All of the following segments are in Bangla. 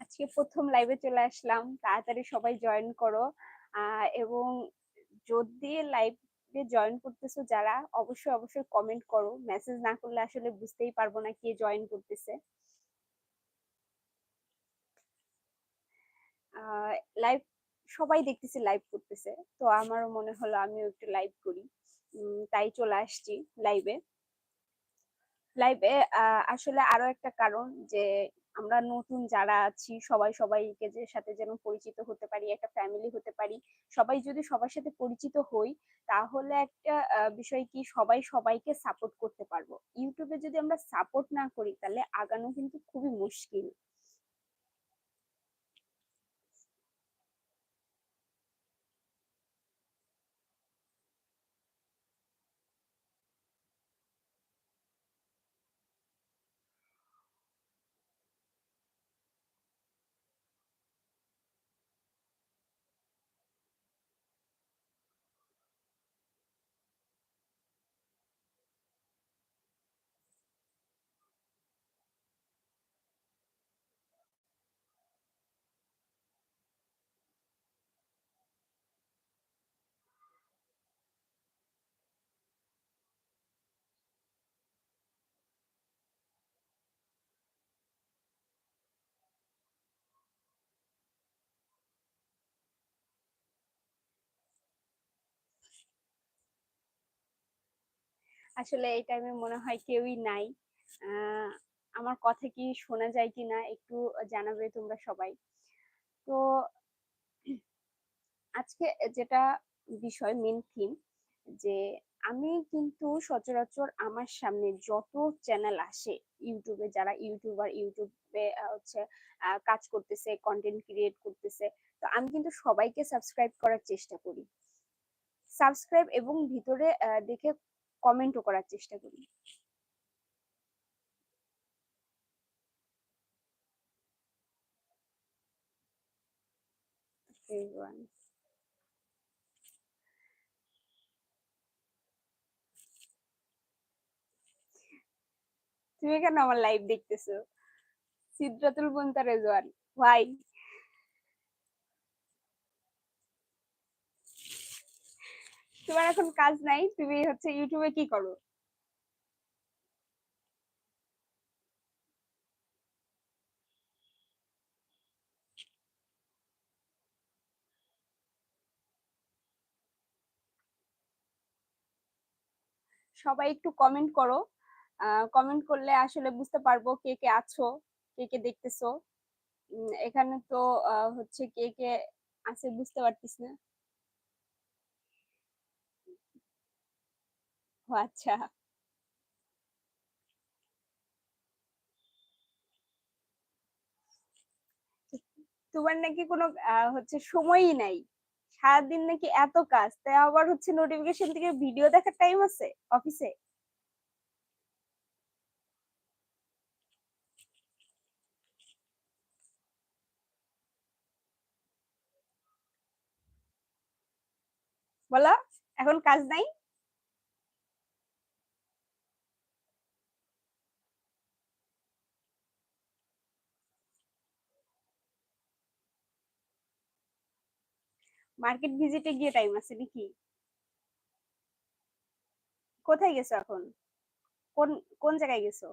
আজকে প্রথম লাইভে চলে আসলাম। তাড়াতাড়ি সবাই জয়েন করো। এবং যদি লাইভে জয়েন করতেছো যারা, অবশ্যই অবশ্যই কমেন্ট করো। মেসেজ না করলে আসলে বুঝতেই পারব না কে জয়েন করতেছে। লাইভ সবাই দেখতেছি লাইভ করতেছে। তো আমারও মনে হলো আমিও একটু লাইভ করি। তাই চলে আসছি লাইভে লাইভে আসলে আরও একটা কারণ যে, আমরা নতুন যারা আছি, সবাই সবাইকে যে সাথে যেন পরিচিত হতে পারি, একটা ফ্যামিলি হতে পারি, সবাই যদি সবার সাথে পরিচিত হই, তাহলে একটা বিষয় কি, সবাই সবাইকে সাপোর্ট করতে পারব। ইউটিউবে যদি আমরা সাপোর্ট না করি, তাহলে আগানো কিন্তু খুবই মুশকিল। আসলে এই টাইমে মনে হয় কেউই নাই। আমার কথা কি শোনা যায় কি না একটু জানাবে তোমরা সবাই। তো আজকে যেটা বিষয় মেন থিম যে আমি কিন্তু সচরাচর আমার সামনে যত চ্যানেল আসে ইউটিউবে যারা ইউটিউবার ইউটিউবে হচ্ছে কাজ করতেছে কন্টেন্ট ক্রিয়েট করতেছে, তো আমি কিন্তু সবাইকে সাবস্ক্রাইব করার চেষ্টা করি। সাবস্ক্রাইব এবং ভিতরে দেখে কমেন্টও করার চেষ্টা করি। তুমি কেন আমার লাইভ দেখতেছো? সিদ্রাতুল বন্তা রেজওয়ান ভাই তোমার এখন কাজ নাই, তুমি হচ্ছে ইউটিউবে কি করো? সবাই একটু কমেন্ট করো। কমেন্ট করলে আসলে বুঝতে পারব কে কে আছো, কে কে দেখতেছো। এখানে তো হচ্ছে কে কে আছে বুঝতে পারতিস না। ও আচ্ছা। তোমার নাকি কোনো হচ্ছে সময়ই নাই। সারাদিন নাকি এত কাজ, তাই আবার হচ্ছে নোটিফিকেশন থেকে ভিডিও দেখার টাইম আছে অফিসে বলো, এখন কাজ নাই? মার্কেট ভিজিটে গিয়ে টাইম আছে নাকি? কোথায় গেছো এখন? কোন কোন জায়গায় গেছো?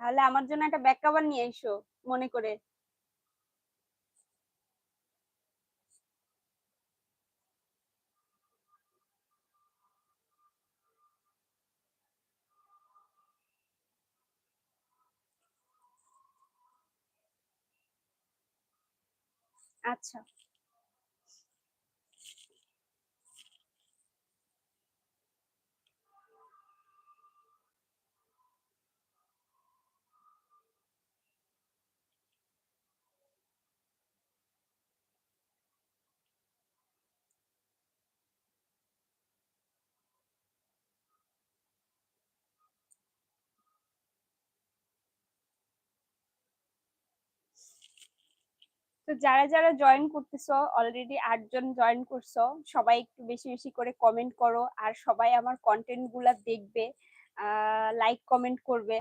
তাহলে আমার জন্য একটা ব্যাক কভার নিয়ে এসো মনে করে। আচ্ছা। তো যারা যারা জয়েন করতেছো অলরেডি আটজন জয়েন করছ, সবাই একটু বেশি বেশি করে কমেন্ট করো আর সবাই আমার কন্টেন্টগুলা দেখবে লাইক কমেন্ট করবে।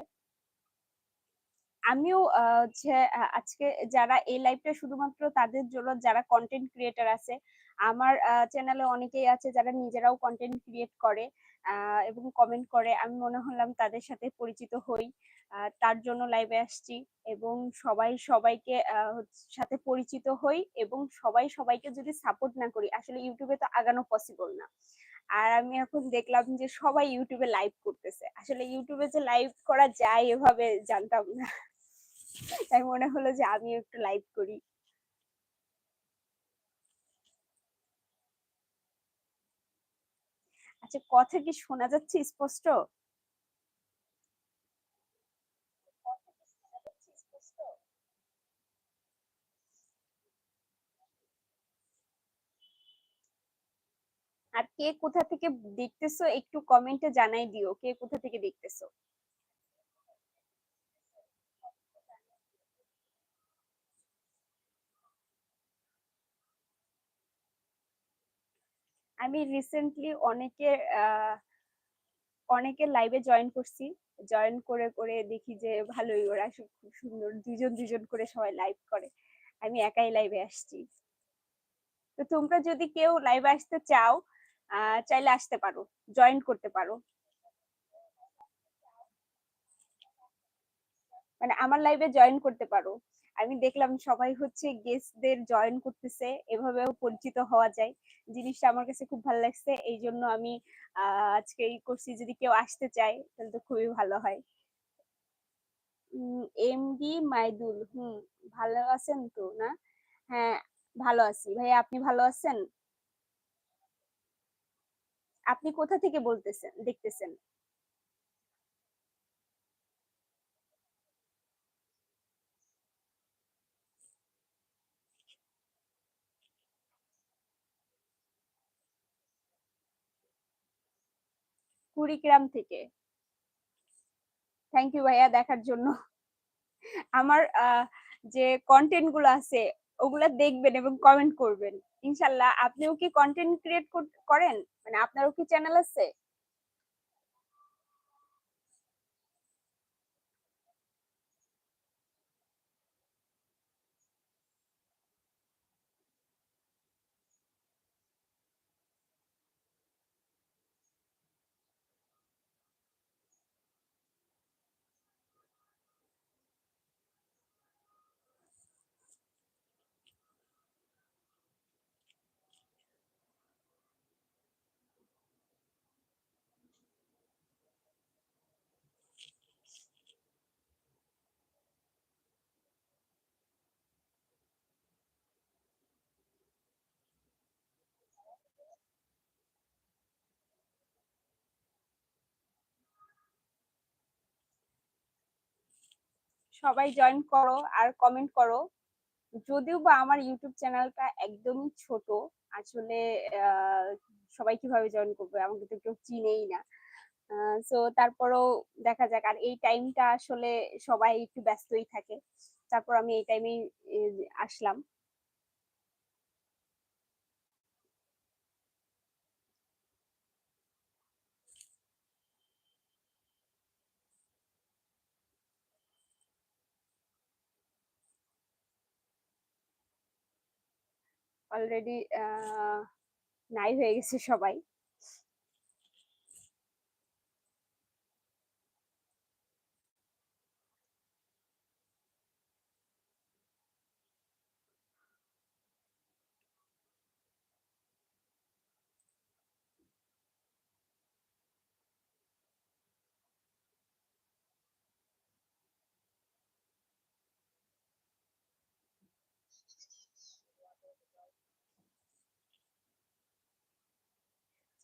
আমিও হচ্ছে আজকে যারা এই লাইভটা শুধুমাত্র তাদের জন্য যারা কন্টেন্ট ক্রিয়েটার আছে, আমার চ্যানেলে অনেকেই আছে যারা নিজেরাও কন্টেন্ট ক্রিয়েট করে এবং কমেন্ট করে, আমি মনে হলাম তাদের সাথে পরিচিত হই। তার জন্য লাইভে আসছি এবং সবাই সবাইকে সাথে পরিচিত হই এবং সবাই সবাইকে যদি সাপোর্ট না করি, আসলে ইউটিউবে তো আগানো পসিবল না। আর আমি এখন দেখলাম যে সবাই ইউটিউবে লাইভ করতেছে। আসলে ইউটিউবে যে লাইভ করা যায় এভাবে জানতাম না। তাই মনে হলো যে আমি একটু লাইভ করি। আচ্ছা কথা কি শোনা যাচ্ছে স্পষ্ট আর কে কোথা থেকে দেখতেছো একটু কমেন্টে জানাই দিও, কে কোথা থেকে দেখতেছো? আমি রিসেন্টলি অনেকের অনেকের লাইভে জয়েন করছি। জয়েন করে করে দেখি যে ভালোই ওরা খুব সুন্দর দুজন দুজন করে সবাই লাইভ করে। আমি একাই লাইভে আসছি। তো তোমরা যদি কেউ লাইভে আসতে চাও চাইলে আসতে পারো জয়েন করতে পারো। মানে আমার লাইভে জয়েন করতে পারো। আমি দেখলাম সবাই হচ্ছে গেস্টদের জয়েন করতেছে, এভাবেও পরিচিত হওয়া যায়। জিনিসটা আমার কাছে খুব ভালো লাগছে, এই জন্য আমি আজকে এই করছি যদি কেউ আসতে চায়, তাহলে তো খুবই ভালো হয়। এমডি মাইদুল, হুম, ভালো আছেন তো না? হ্যাঁ ভালো আছি। ভাই আপনি ভালো আছেন? আপনি কোথা থেকে বলতেছেন, দেখতেছেন? কুড়িগ্রাম থেকে। থ্যাংক ইউ ভাইয়া দেখার জন্য। আমার যে কন্টেন্টগুলো আছে, ওগুলা দেখবেন এবং কমেন্ট করবেন। ইনশাল্লাহ আপনিও কি কন্টেন্ট ক্রিয়েট করেন? মানে আপনারও কি চ্যানেল আছে? সবাই জয়েন করো আর কমেন্ট করো। যদিও বা আমার ইউটিউব চ্যানেলটা একদমই ছোট, আসলে সবাই কীভাবে জয়েন করবে আমাকে তো কেউ চিনেই না। সো তারপরও দেখা যাক, আর এই টাইমটা আসলে সবাই একটু ব্যস্তই থাকে। তারপর আমি এই টাইমেই আসলাম। অলরেডি নাই হয়ে গেছে সবাই।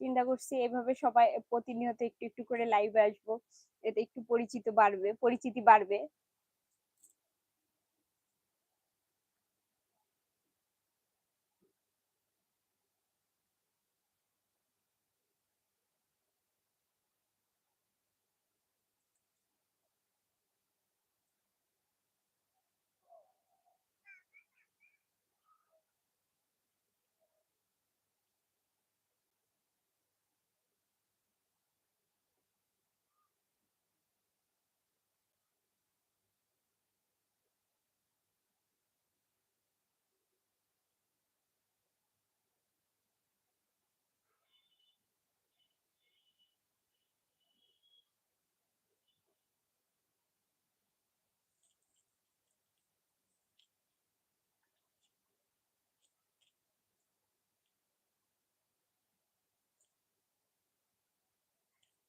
চিন্তা করছি এভাবে সবাই প্রতিনিয়ত একটু একটু করে লাইভে আসব। এতে একটু পরিচিত বাড়বে, পরিচিতি বাড়বে।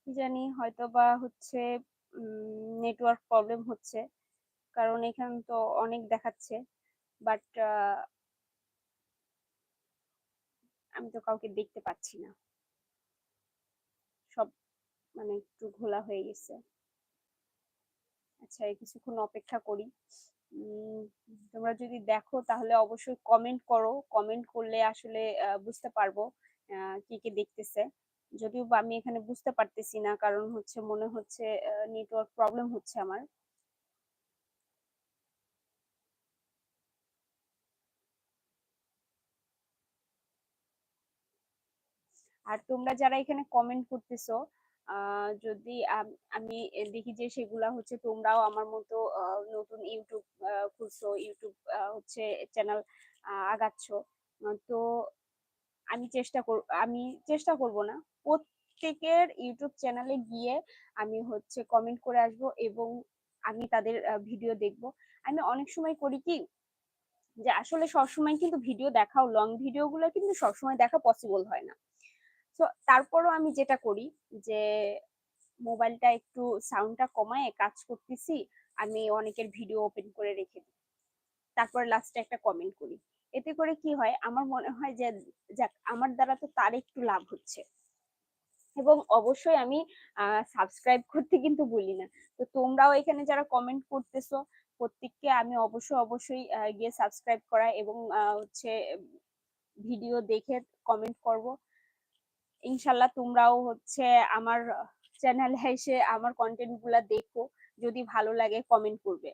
কি জানি হয়তো বা হচ্ছে নেটওয়ার্ক প্রবলেম হচ্ছে। কারণ এখানে তো অনেক দেখাচ্ছে। বাট আমি তো কাউকে দেখতে পাচ্ছি না। সব মানে একটু ঘোলা হয়ে গেছে। আচ্ছা কিছুক্ষণ অপেক্ষা করি। তোমরা যদি দেখো, তাহলে অবশ্যই কমেন্ট করো। কমেন্ট করলে আসলে বুঝতে পারব কে কে দেখতেছে। যদিও আমি এখানে বুঝতে পারতেছি না, কারণ হচ্ছে মনে হচ্ছে নেটওয়ার্ক প্রবলেম হচ্ছে আমার। আর তোমরা যারা এখানে কমেন্ট করতেছো যদি আমি দেখি যে সেগুলা হচ্ছে তোমরাও আমার মতো নতুন ইউটিউব খুলছো, ইউটিউব হচ্ছে চ্যানেল আগাচ্ছ তো আমি চেষ্টা করব আমি চেষ্টা করব না। প্রত্যেকের ইউটিউব চ্যানেলে গিয়ে আমি হচ্ছে কমেন্ট করে আসব এবং আমি তাদের ভিডিও দেখব। আমি অনেক সময় করি কি যে আসলে সবসময় কিন্তু ভিডিও দেখাও লং ভিডিওগুলো কিন্তু সবসময় দেখা পসিবল হয় না। তো তারপরও আমি যেটা করি যে মোবাইলটা একটু সাউন্ডটা কমায় কাজ করতেছি, আমি অনেকের ভিডিও ওপেন করে রেখে দিই। তারপর লাস্টে একটা কমেন্ট করি। এতে করে কি হয়, আমার মনে হয় যে, যাক, আমার দ্বারা তো তার একটু লাভ হচ্ছে। এবং অবশ্যই আমি সাবস্ক্রাইব করতে কিন্তু বলি না। তো তোমরাও এখানে যারা কমেন্ট করতেছো, প্রত্যেককে আমি অবশ্যই অবশ্যই গিয়ে সাবস্ক্রাইব করা এবং হচ্ছে ভিডিও দেখে কমেন্ট করব। ইনশাল্লাহ তোমরাও হচ্ছে আমার চ্যানেলে এসে আমার কন্টেন্টগুলা দেখো। যদি ভালো লাগে কমেন্ট করবে।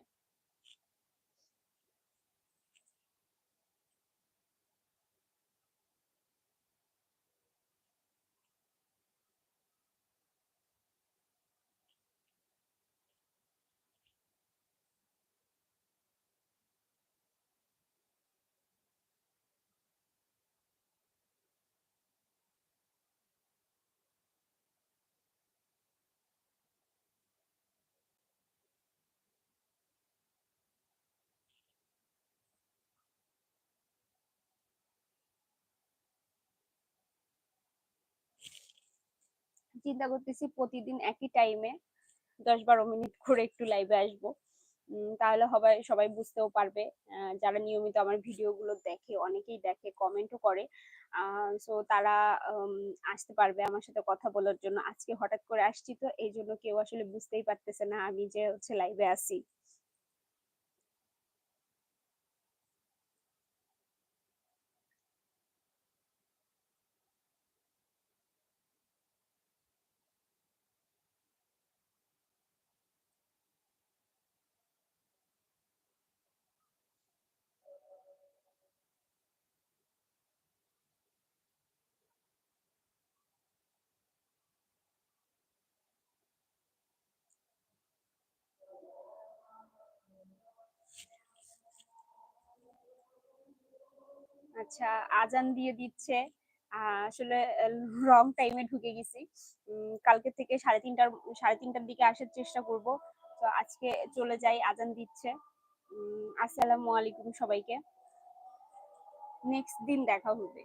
চিন্তা করতেছি প্রতিদিন একই টাইমে দশ বারো মিনিট করে একটু লাইভে আসব। তাহলে হবে, সবাই বুঝতেও পারবে। যারা নিয়মিত আমার ভিডিওগুলো দেখে, অনেকেই দেখে কমেন্টও করে। সো তারা আসতে পারবে আমার সাথে কথা বলার জন্য। আজকে হঠাৎ করে আসছি তো, এই জন্য কেউ আসলে বুঝতেই পারতেছে না আমি যে হচ্ছে লাইভে আসি আচ্ছা আজান দিয়ে দিচ্ছে। আসলে রং টাইমে ঢুকে গেছি। কালকে থেকে সাড়ে তিনটার সাড়ে তিনটার দিকে আসার চেষ্টা করব। তো আজকে চলে যাই, আজান দিচ্ছে। আসসালামু আলাইকুম সবাইকে। নেক্সট দিন দেখা হবে।